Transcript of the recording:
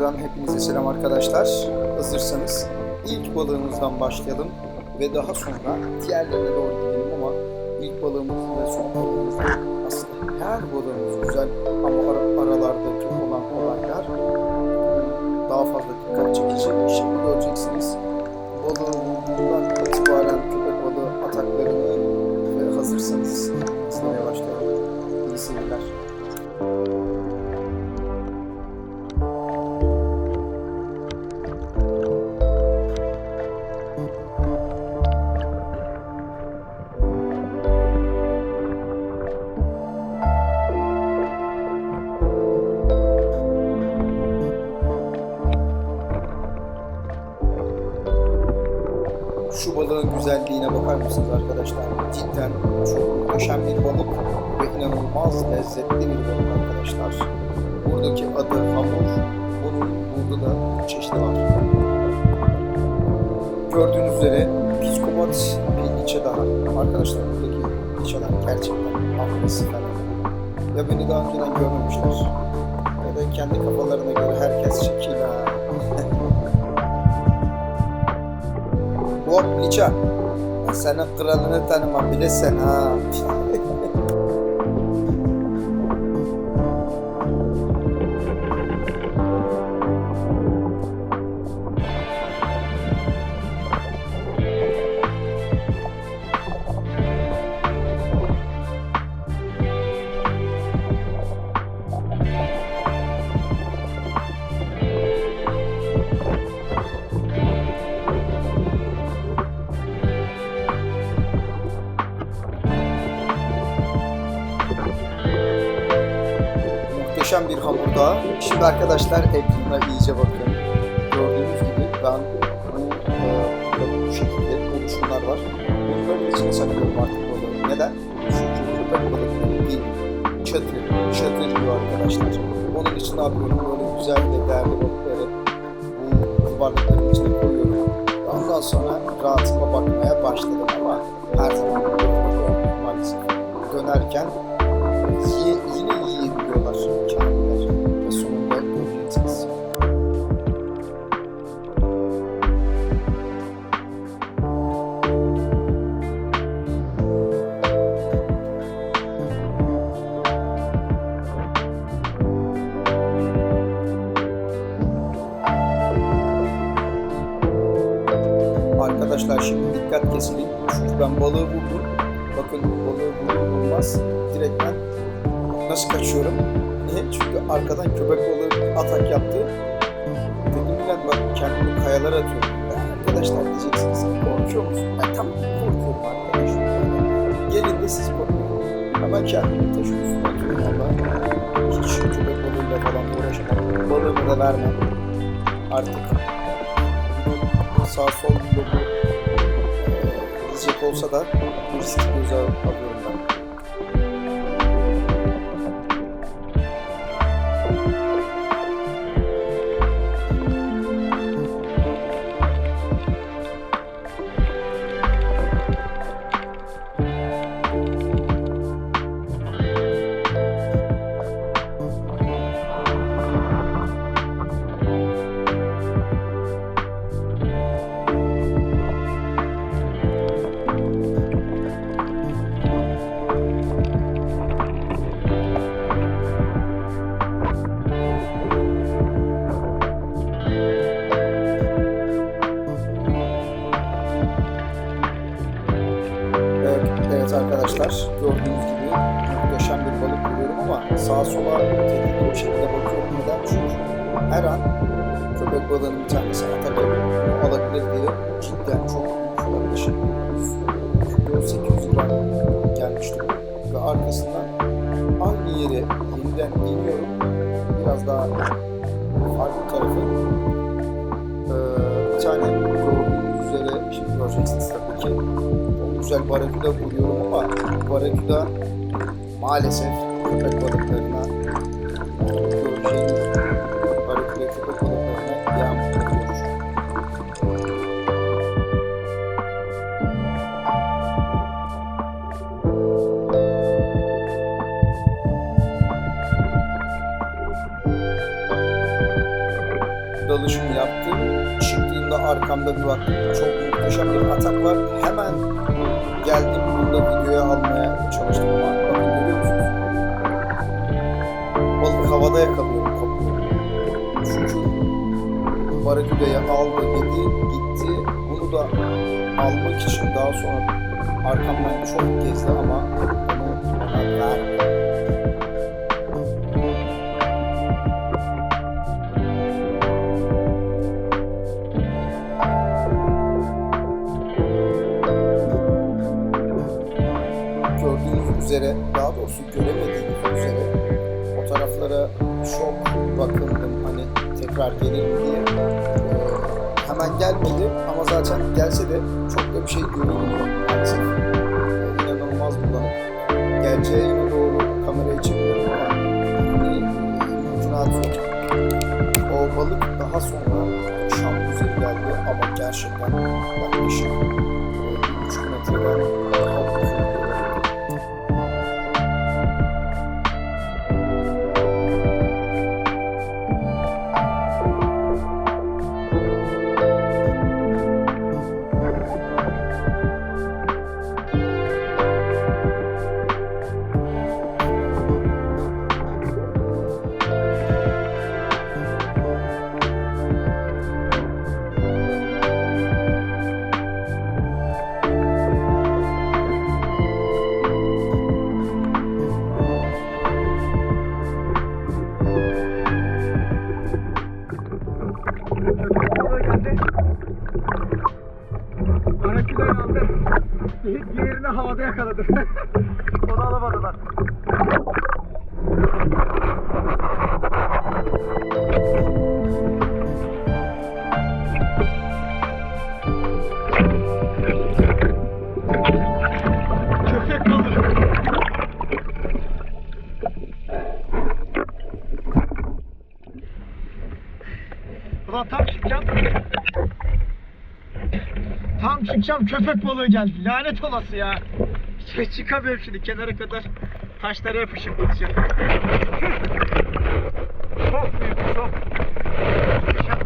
Antalya'dan hepinize selam arkadaşlar. Hazırsanız ilk balığımızdan başlayalım ve daha sonra diğerlerine doğru gidelim ama ilk balığımız ve son balığımız da aslında her balığımız güzel ama balığın güzelliğine bakar mısınız arkadaşlar? Cidden çok muhteşem bir balık ve inanılmaz lezzetli bir balık arkadaşlar. Buradaki adı hamur. Bunun burada da çeşidi var. Gördüğünüz üzere psikopat bir liçe daha. Arkadaşlar buradaki liçeler gerçekten agresif. Ya beni daha önceden görmemişler ya da kendi kafalarına Hop Liça. Ben senin kralını tanımam bilirsen ha. bir hamur daha. Şimdi arkadaşlar ekrana iyice bakın. Gördüğünüz gibi ben bu, e, bu şekilde oluşumlar var. Bunların içine saklıyorum artık balığı. Neden? Çünkü köpek balığı değil. Çatır, çatır yiyor arkadaşlar. Onun için ne yapıyorum? Böyle güzel ve değerli balıkları bu kubarlıkların içine koyuyorum. Ondan sonra rahatıma bakmaya başladım ama her zaman maalesef dönerken Yi- yine göreceksiniz. Arkadaşlar şimdi dikkat kesilin. Çünkü ben balığı vurdum. Bakın balığı vurur vurmaz direkt ben nasıl kaçıyorum? Niye? Çünkü arkadan köpek balığı atak yaptı. Dedim lan bak kendimi kayalara atıyorum. Arkadaşlar diyeceksiniz korkuyor musun? Ben tam korkuyorum arkadaşlar. Gelin de siz korkmayın. Ama kendimi taşın üstüne atıyorum valla. Hiç köpek balığıyla falan uğraşamam. Balığımı da vermem. Artık sağ sol bloku gidecek olsa da bu riski göze alıyorum ben. Arkadaşlar gördüğünüz gibi muhteşem bir balık görüyorum ama sağa sola tehditli bir şekilde bakıyorum. Neden? Çünkü her an köpek balığının bir tanesi yapıp alabilir diye cidden çok yaklaşık 900 kilo 800 gram gelmişti ve arkasından aynı yere yeniden iniyorum. Biraz daha farklı tarafı ee, bir tane gördüğünüz üzere şimdi göreceksiniz tabii ki güzel baraküda vuruyorum ama baraküda maalesef köpek balıklarına göreceğiniz baraküda köpek balıklarına yağm yaptım. Çıktığımda arkamda bir baktım. Çok muhteşem bir atak var. Hemen geldim bunu da videoya almaya çalıştım ama bakın görüyor musunuz? Balık havada yakalıyorum kapıyı. Çünkü Baradüde'yi aldı dedi gitti. Bunu da almak için daha sonra arkamdan çok gezdi ama üzere, daha doğrusu göremediğiniz üzere o taraflara çok bakındım hani tekrar gelir mi diye. Hemen gelmedi ama zaten gelse de çok da bir şey görünmüyor maalesef. Ee, inanılmaz bulanık. Geleceğe yine doğru kamerayı çekiyorum ama hani. O balık daha sonra şam geldi ama gerçekten yaklaşık e, bir buçuk metreden daha uzun Diğerini havada yakaladı. Onu alamadılar. Tam çıkacağım köpek balığı geldi. Lanet olası ya. Hiç çıkamıyorum şimdi kenara kadar. Taşlara yapışıp gideceğim. çok büyük çok. Muhteşem.